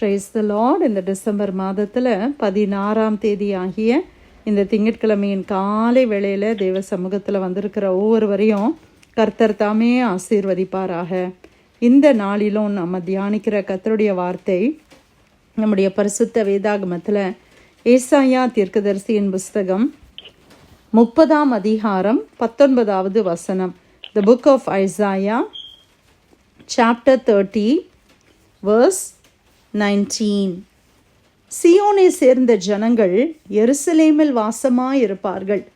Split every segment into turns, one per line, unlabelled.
Price the Lord இந்த December மாதத்தில் பதினாறாம் தேதி ஆகிய இந்த திங்கட்கிழமையின் காலை வேளையில் தேவ சமூகத்தில் வந்திருக்கிற ஒவ்வொருவரையும் கர்த்தர் தாமே ஆசீர்வதிப்பாராக. இந்த நாளிலும் நம்ம தியானிக்கிற கர்த்தருடைய வார்த்தை நம்முடைய பரிசுத்த வேதாகமத்தில் ஏசாயா தீர்க்கதரிசியின் புஸ்தகம் முப்பதாம் அதிகாரம் பத்தொன்பதாவது வசனம். The book of Isaiah chapter thirty verse nineteen சியோனை சேர்ந்த ஜனங்கள் எருசலேமில் வாசமாயிருப்பார்கள்.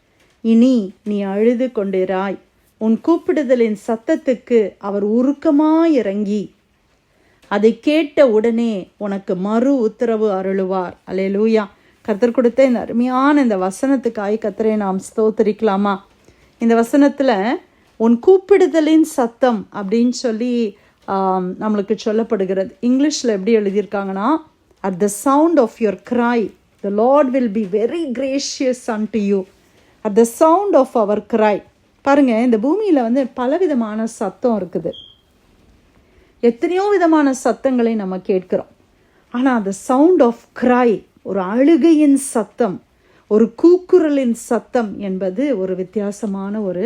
இனி நீ அழுது கொண்டிராய். உன் கூப்பிடுதலின் சத்தத்துக்கு அவர் உருக்கமாயிறங்கி. அதை கேட்ட உடனே உனக்கு மறு உத்தரவு அருளுவார். அல்லேலூயா. கத்தர் கொடுத்த இந்த அருமையான இந்த வசனத்துக்காய் கத்தரை நாம் ஸ்தோத்தரிக்கலாமா? இந்த வசனத்தில் உன் கூப்பிடுதலின் சத்தம் அப்படின்னு சொல்லி நம்மளுக்கு சொல்லப்படுகிறது. இங்கிலீஷில் எப்படி எழுதியிருக்காங்கன்னா at the sound of your cry the Lord will be very gracious unto you at the sound of our cry. பாருங்கள் இந்த பூமியில் வந்து பலவிதமான சத்தம் இருக்குது. எத்தனையோ விதமான சத்தங்களை நம்ம கேட்கிறோம். ஆனால் அந்த சவுண்ட் ஆஃப் cry ஒரு அழுகையின் சத்தம் ஒரு கூக்குரலின் சத்தம் என்பது ஒரு வித்தியாசமான ஒரு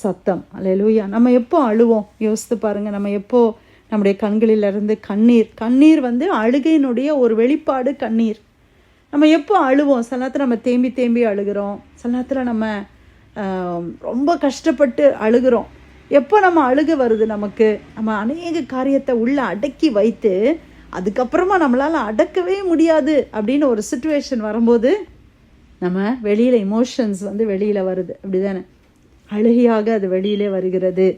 சத்தம். அலையலூயா நம்ம எப்போ அழுவோம்? யோசித்து பாருங்கள் நம்ம எப்போ நம்முடைய கண்களிலிருந்து கண்ணீர் கண்ணீர் வந்து அழுகையினுடைய ஒரு வெளிப்பாடு கண்ணீர். நம்ம எப்போ அழுவோம்? சில நேரத்தில் நம்ம தேம்பி தேம்பி அழுகிறோம். சில நேரத்தில் நம்ம ரொம்ப கஷ்டப்பட்டு அழுகிறோம். எப்போ நம்ம அழுக வருது நமக்கு? நம்ம அநேக காரியத்தை உள்ளே அடக்கி வைத்து அதுக்கப்புறமா நம்மளால் அடக்கவே முடியாது அப்படின்னு ஒரு சுச்சுவேஷன் வரும்போது நம்ம வெளியில் இமோஷன்ஸ் வந்து வெளியில் வருது. அப்படி தானே அழுகையாக அது வெளியிலே வருகிறது.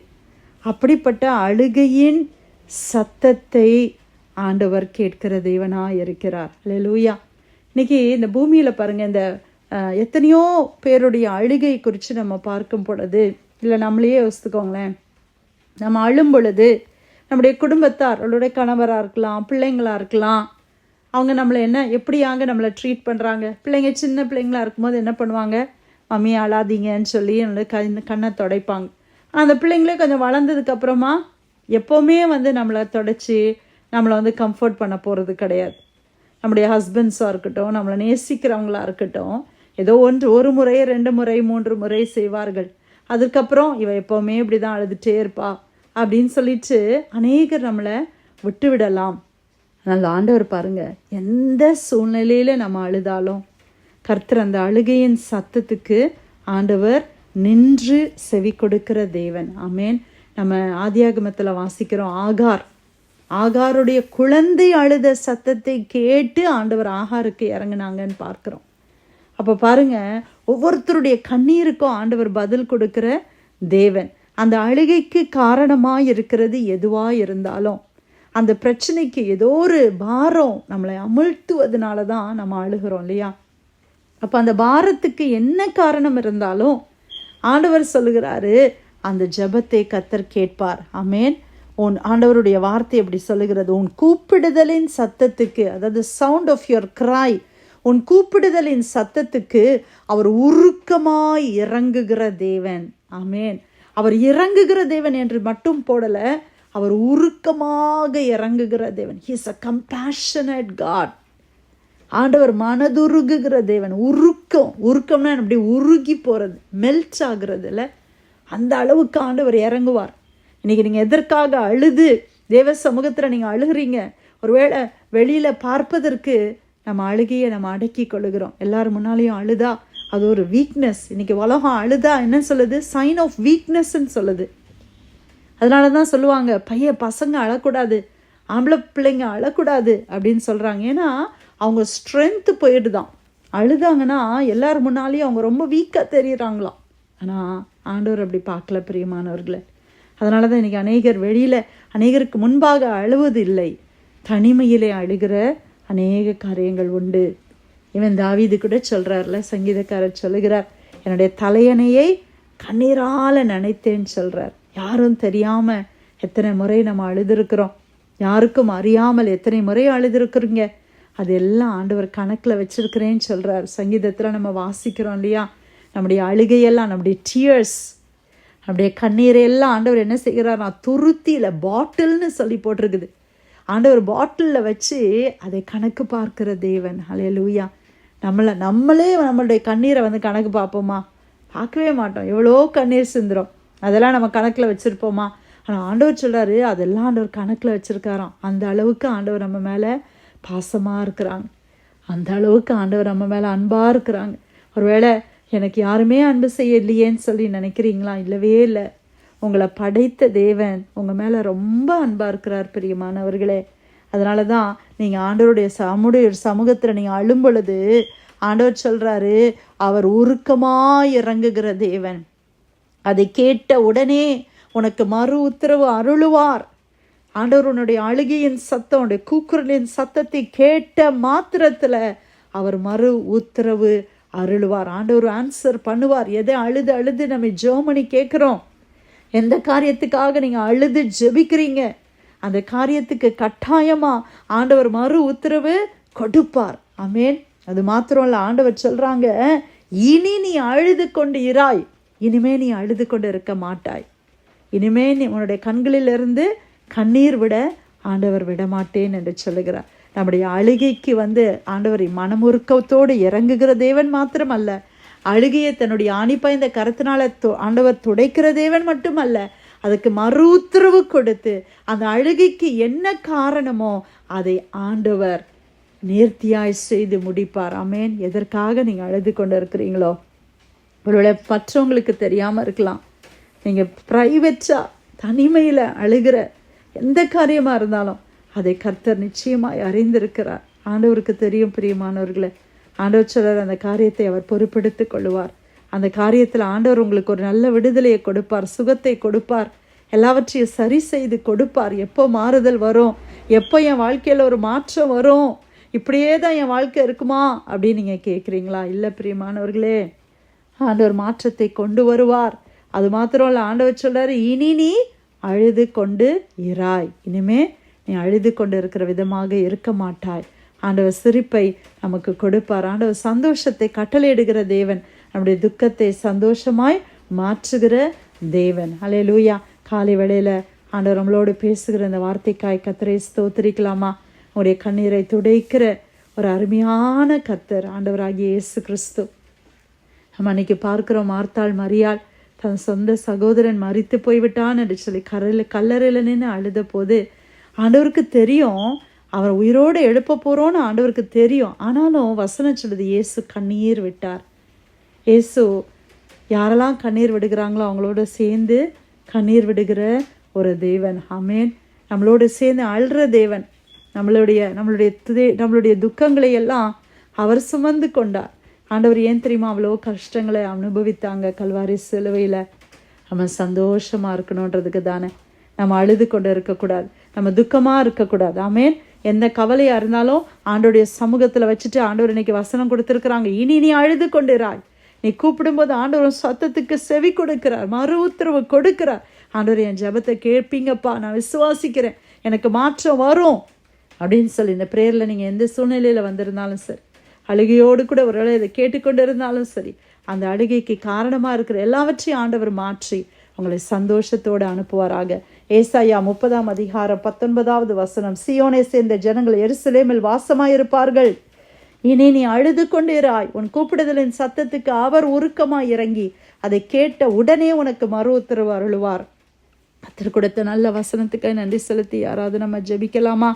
அப்படிப்பட்ட அழுகையின் சத்தத்தை ஆண்டவர் கேட்கிற தேவனாக இருக்கிறார். லூயா இன்னைக்கு இந்த பூமியில் பாருங்கள் இந்த எத்தனையோ பேருடைய அழுகை குறித்து நம்ம பார்க்கும் பொழுது இல்லை நம்மளையே யோசித்துக்கோங்களேன் நம்ம அழும் பொழுது நம்முடைய குடும்பத்தார் அவளுடைய கணவராக இருக்கலாம் பிள்ளைங்களாக இருக்கலாம் அவங்க நம்மளை என்ன எப்படியாங்க நம்மளை ட்ரீட் பண்ணுறாங்க பிள்ளைங்க சின்ன பிள்ளைங்களா இருக்கும்போது என்ன பண்ணுவாங்க? மம்மி அழாதீங்கன்னு சொல்லி என்னோட கண் கண்ணை துடைப்பாங்க. அந்த பிள்ளைங்களே கொஞ்சம் வளர்ந்ததுக்கப்புறமா எப்போவுமே வந்து நம்மளை தொடச்சி நம்மளை வந்து கம்ஃபர்ட் பண்ண போகிறது கிடையாது. நம்முடைய ஹஸ்பண்ட்ஸாக இருக்கட்டும் நம்மளை நேசிக்கிறவங்களா இருக்கட்டும் ஏதோ ஒன்று ஒரு முறை ரெண்டு முறை மூன்று முறை செய்வார்கள். அதுக்கப்புறம் இவ எப்போவுமே இப்படி தான் அழுதுகிட்டே இருப்பா அப்படின்னு சொல்லிட்டு அநேகர் நம்மளை விட்டு விடலாம் ஆனால் ஆண்டவர் பாருங்கள் எந்த சூழ்நிலையில் நம்ம அழுதாலும் கர்த்தர் அந்த அழுகையின் சத்தத்துக்கு ஆண்டவர் நின்று செவி கொடுக்கிற தேவன். ஆமேன். நம்ம ஆதியாகமத்தில் வாசிக்கிறோம் ஆகார். ஆகாருடைய குழந்தை அழுத சத்தத்தை கேட்டு ஆண்டவர் ஆகாருக்கு இறங்குனாங்கன்னு பார்க்குறோம். அப்போ பாருங்க ஒவ்வொருத்தருடைய கண்ணீருக்கும் ஆண்டவர் பதில் கொடுக்கிற தேவன். அந்த அழுகைக்கு காரணமாக இருக்கிறது எதுவாக இருந்தாலும் அந்த பிரச்சனைக்கு ஏதோ ஒரு பாரம் நம்மளை அமிழ்த்துவதனால தான் நம்ம அழுகிறோம் இல்லையா? அப்போ அந்த பாரத்துக்கு என்ன காரணம் இருந்தாலும் ஆண்டவர் சொல்லுகிறாரு அந்த ஜெபத்தை கத்தர் கேட்பார். அமேன் உன் ஆண்டவருடைய வார்த்தை எப்படி சொல்லுகிறது. உன் கூப்பிடுதலின் சத்தத்துக்கு அதாவது சவுண்ட் ஆஃப் யுவர் கிராய் உன் கூப்பிடுதலின் சத்தத்துக்கு அவர் உருக்கமாய் இறங்குகிற தேவன். ஆமேன். அவர் இறங்குகிற தேவன் என்று மட்டும் போடலை அவர் உருக்கமாக இறங்குகிற தேவன். ஹீஸ் அ கம்பேஷனட் காட் ஆண்டவர் மனதுருகுகிற தேவன். உருக்கம். உருக்கம்னா அப்படி உருகி போகிறது மெல்ட் ஆகுறதுல அந்த அளவுக்கு ஆண்டவர் இறங்குவார். இன்றைக்கி நீங்கள் எதற்காக அழுது தேவ சமூகத்தில் நீங்கள் அழுகிறீங்க? ஒருவேளை வெளியில் பார்ப்பதற்கு நம்ம அழுகையை நம்ம அடக்கி கொள்ளுகிறோம். எல்லாரும் முன்னாலேயும் அழுதா? அது ஒரு வீக்னஸ் இன்னைக்கு உலகம் அழுதா? என்ன சொல்லுது? சைன் ஆஃப் வீக்னஸ்ன்னு சொல்லுது. அதனால தான் சொல்லுவாங்க பையன் பசங்க அழக்கூடாது ஆம்பளை பிள்ளைங்க அழக்கூடாது அப்படின்னு சொல்கிறாங்க ஏன்னா அவங்க ஸ்ட்ரென்த்து போயிடுதான். அழுதாங்கன்னா எல்லார் முன்னாலேயும் அவங்க ரொம்ப வீக்காக தெரியுறாங்களாம். ஆனால் ஆண்டவர் அப்படி பார்க்கல பிரியமானவர்களை. அதனால தான் இன்றைக்கி அநேகர் வெளியில் அநேகருக்கு முன்பாக அழுவது இல்லை தனிமையிலே அழுகிற அநேக காரியங்கள் உண்டு. இவன் தாவிது கூட சொல்கிறார்ல சங்கீதக்காரர் சொல்லுகிறார் என்னுடைய தலையணையை கண்ணீரால் நினைத்தேன்னு சொல்கிறார் யாரும் தெரியாமல் எத்தனை முறை நம்ம அழுதுருக்குறோம். யாருக்கும் அறியாமல் எத்தனை முறை அழுதுருக்குறீங்க? அது எல்லாம் ஆண்டவர் கணக்கில் வச்சிருக்கிறேன்னு சொல்கிறார் சங்கீதத்தில் நம்ம வாசிக்கிறோம் இல்லையா? நம்முடைய அழுகையெல்லாம் நம்முடைய டியர்ஸ் நம்முடைய கண்ணீரை எல்லாம் ஆண்டவர் என்ன செய்கிறார்? நான் துருத்தியில் பாட்டில்னு சொல்லி போட்டிருக்குது. ஆண்டவர் பாட்டிலில் வச்சு அதை கணக்கு பார்க்கிற தேவன். ஹalleluya நம்மளை நம்மளே நம்மளுடைய கண்ணீரை வந்து கணக்கு பார்ப்போமா? பார்க்கவே மாட்டோம். எவ்வளோ கண்ணீர் சிந்துடும் அதெல்லாம் நம்ம கணக்கில் வச்சுருப்போமா? ஆனால் ஆண்டவர் சொல்கிறாரு அதெல்லாம் ஆண்டவர் கணக்கில் வச்சுருக்காராம். அந்த அளவுக்கு ஆண்டவர் நம்ம மேலே பாசமாக இருக்கிறாங்க. அந்த அளவுக்கு ஆண்டவர் நம்ம மேலே அன்பாக இருக்கிறாங்க. ஒருவேளை எனக்கு யாருமே அன்பு செய்யலையேன்னு சொல்லி நினைக்கிறீங்களா? இல்லவே இல்லை. உங்களை படைத்த தேவன் உங்கள் மேலே ரொம்ப அன்பாக இருக்கிறார் பிரியமானவர்களே. அதனால தான் நீங்கள் ஆண்டவருடைய சமுடைய சமூகத்தில் நீங்கள் அழும் பொழுது ஆண்டவர் சொல்கிறாரு அவர் உருக்கமாக இறங்குகிற தேவன். அதை கேட்ட உடனே உனக்கு மறு உத்தரவு அருளுவார். ஆண்டவர் உன்னுடைய அழுகையின் சத்தம் உன்னுடைய கூக்குரலின் சத்தத்தை கேட்ட மாத்திரத்தில் அவர் மறு உத்தரவு அருளுவார். ஆண்டவர் ஆன்சர் பண்ணுவார். எதை அழுது அழுது நம்ம ஜோமனி கேட்குறோம்? எந்த காரியத்துக்காக நீங்கள் அழுது ஜெபிக்கிறீங்க? அந்த காரியத்துக்கு கட்டாயமாக ஆண்டவர் மறு உத்தரவு கொடுப்பார். அமேன் அது மாத்திரம் இல்லை ஆண்டவர் சொல்கிறாங்க இனி நீ அழுது கொண்டு இராய் இனிமே நீ அழுது கொண்டு இருக்க மாட்டாய். இனிமே நீ உன்னுடைய கண்களிலிருந்து கண்ணீர் விட ஆண்டவர் விட மாட்டேன் என்று சொல்லுகிறார். நம்முடைய அழுகைக்கு வந்து ஆண்டவர் மனமுருக்கத்தோடு இறங்குகிற தேவன் மாத்திரமல்ல. அழுகையை தன்னுடைய ஆணிப்பாய்ந்த கருத்தினால து- ஆண்டவர் துடைக்கிற தேவன் மட்டுமல்ல அதுக்கு மறு உத்தரவு கொடுத்து அந்த அழுகைக்கு என்ன காரணமோ அதை ஆண்டவர் நேர்த்தியாய் செய்து முடிப்பார். அமேன் எதற்காக நீங்கள் அழுது கொண்டு இருக்கிறீங்களோ ஒருவேளை மற்றவங்களுக்கு தெரியாமல் இருக்கலாம். நீங்கள் ப்ரைவேட்டாக தனிமையில் அழுகிற எந்த காரியமாக இருந்தாலும் அதை கர்த்தர் நிச்சயமாய் அறிந்திருக்கிறார். ஆண்டவருக்கு தெரியும் பிரியமானவர்களே. ஆண்டவர் சிலர் அந்த காரியத்தை அவர் பொறுப்பெடுத்துக் கொள்வார் அந்த காரியத்தில் ஆண்டவர் உங்களுக்கு ஒரு நல்ல விடுதலையை கொடுப்பார் சுகத்தை கொடுப்பார். எல்லாவற்றையும் சரி செய்து கொடுப்பார். எப்போ மாறுதல் வரும்? எப்போ என் வாழ்க்கையில் ஒரு மாற்றம் வரும்? இப்படியே தான் என் வாழ்க்கை இருக்குமா? அப்படின்னு நீங்கள் கேட்குறீங்களா இல்லை பிரியமானவர்களே. ஆண்டவர் மாற்றத்தை கொண்டு வருவார். அது மாத்திரம் இல்லை ஆண்டவர் சொல்கிறார் இனி நீ அழுது கொண்டு இராய் இனிமே நீ அழுது கொண்டு இருக்கிற விதமாக இருக்க மாட்டாய். ஆண்டவர் சிரிப்பை நமக்கு கொடுப்பார். ஆண்டவர் சந்தோஷத்தை கட்டளையிடுகிற தேவன் நம்முடைய துக்கத்தை சந்தோஷமாய் மாற்றுகிற தேவன். ஹalleluya காலை வேளையில் ஆண்டவர் நம்மளோடு பேசுகிற இந்த வார்த்தைக்காய் கத்தரை ஸ்தோத்திரிக்கலாமா? உங்களுடைய கண்ணீரை துடைக்கிற ஒரு அருமையான கத்தர் ஆண்டவராகிய இயேசு கிறிஸ்து. நம்ம அன்னைக்கு பார்க்கிறோம் மார்த்தாள் மரியாள். தன் சொந்த சகோதரன் மறித்து போய்விட்டான் என்று சொல்லி கரையில் கல்லறையில் நின்று அழுத போது ஆண்டவருக்கு தெரியும். அவர் உயிரோடு எழுப்ப போகிறோன்னு ஆண்டவருக்கு தெரியும். ஆனாலும் வசனம் சொல்லுது இயேசு கண்ணீர் விட்டார். இயேசு யாரெல்லாம் கண்ணீர் விடுகிறாங்களோ அவங்களோட சேர்ந்து கண்ணீர் விடுகிற ஒரு தேவன். ஆமேன். நம்மளோட சேர்ந்து அழுற தேவன். நம்மளுடைய நம்மளுடைய துதே- நம்மளுடைய துக்கங்களை எல்லாம் அவர் சுமந்து கொண்டார். ஆண்டவர் ஏன் தெரியுமா அவ்வளோ கஷ்டங்களை அனுபவித்தாங்க? கல்வாரி சிலுவையில். நம்ம சந்தோஷமா இருக்கணுன்றதுக்கு தானே. நம்ம அழுது கொண்டு இருக்கக்கூடாது. நம்ம துக்கமாக இருக்கக்கூடாது. ஆமேன். எந்த கவலையாக இருந்தாலும் ஆண்டோடைய சமூகத்தில் வச்சுட்டு ஆண்டவர் இன்னைக்கு வசனம் கொடுத்துருக்குறாங்க. இனி நீ அழுது கொண்டுறாய் நீ கூப்பிடும்போது ஆண்டவர் சத்தத்துக்கு செவி கொடுக்கிறார். மறு உத்தரவு கொடுக்கிறார். ஆண்டவர் என் ஜெபத்தை கேட்பீங்கப்பா. நான் விசுவாசிக்கிறேன். எனக்கு மாற்றம் வரும். அப்படின்னு சொல்லி இந்த ப்ரேயரில் நீங்கள் எந்த சூழ்நிலையில் வந்திருந்தாலும் சரி. அழுகையோடு கூட ஒரு இதை கேட்டுக்கொண்டு இருந்தாலும் சரி அந்த அழுகைக்கு காரணமாக இருக்கிற எல்லாவற்றையும் ஆண்டவர் மாற்றி உங்களை சந்தோஷத்தோடு அனுப்புவாராக. ஏசாயா முப்பதாம் அதிகாரம் பத்தொன்பதாவது வசனம் சியோனை சேர்ந்த ஜனங்கள் எருசலேமில் வாசமாயிருப்பார்கள். இனி நீ அழுது கொண்டிராய். உன் கூப்பிடுதலின் சத்தத்துக்கு அவர் உருக்கமாய் இறங்கி அதை கேட்ட உடனே உனக்கு மறு உத்தரவு அருளுவார். கத்தர் கொடுத்த நல்ல வசனத்துக்காக நன்றி செலுத்தி யாராவது நம்ம ஜெபிக்கலாமா?